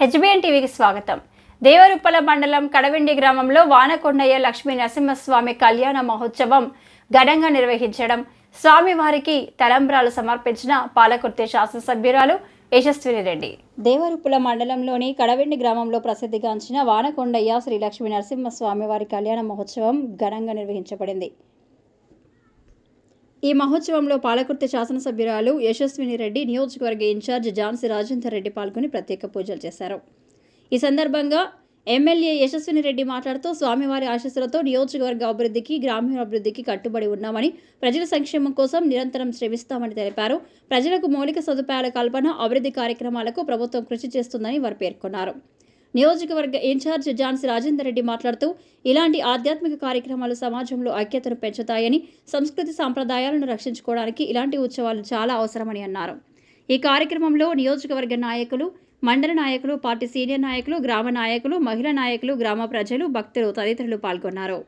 HBN టీవీకి స్వాగతం. దేవరుప్పల మండలం కడవెండి గ్రామంలో వానకొండయ్య లక్ష్మీ నరసింహస్వామి కళ్యాణ మహోత్సవం ఘనంగా నిర్వహించడం స్వామివారికి తలంబ్రాలు సమర్పించిన పాలకుర్తి శాసనసభ్యురాలు యశస్విని రెడ్డి. దేవరుప్పుల మండలంలోని కడవెండి గ్రామంలో ప్రసిద్ధిగాంచిన వానకొండయ్య శ్రీ లక్ష్మీ నరసింహస్వామి వారి కళ్యాణ మహోత్సవం ఘనంగా నిర్వహించబడింది. ఈ మహోత్సవంలో పాలకుర్తి శాసనసభ్యురాలు యశస్విని రెడ్డి నియోజకవర్గ ఇన్ఛార్జ్ జాన్సీ రాజేందర్ రెడ్డి పాల్గొని ప్రత్యేక పూజలు చేశారు. ఈ సందర్భంగా ఎమ్మెల్యే యశస్విని రెడ్డి మాట్లాడుతూ స్వామివారి ఆశీస్సులతో నియోజకవర్గ అభివృద్ధికి గ్రామీణ అభివృద్ధికి కట్టుబడి ఉన్నామని ప్రజల సంక్షేమం కోసం నిరంతరం శ్రమిస్తామని తెలిపారు. ప్రజలకు మౌలిక సదుపాయాల కల్పన అభివృద్ధి కార్యక్రమాలకు ప్రభుత్వం కృషి చేస్తుందని వారు పేర్కొన్నారు. నియోజకవర్గ ఇన్ఛార్జ్ ఝాన్సీ రాజేందర్ రెడ్డి మాట్లాడుతూ ఇలాంటి ఆధ్యాత్మిక కార్యక్రమాలు సమాజంలో ఐక్యతను పెంచుతాయని సంస్కృతి సాంప్రదాయాలను రక్షించుకోవడానికి ఇలాంటి ఉత్సవాలు చాలా అవసరమని అన్నారు. ఈ కార్యక్రమంలో నియోజకవర్గ నాయకులు మండల నాయకులు పార్టీ సీనియర్ నాయకులు గ్రామ నాయకులు మహిళా నాయకులు గ్రామ ప్రజలు భక్తులు తదితరులు పాల్గొన్నారు.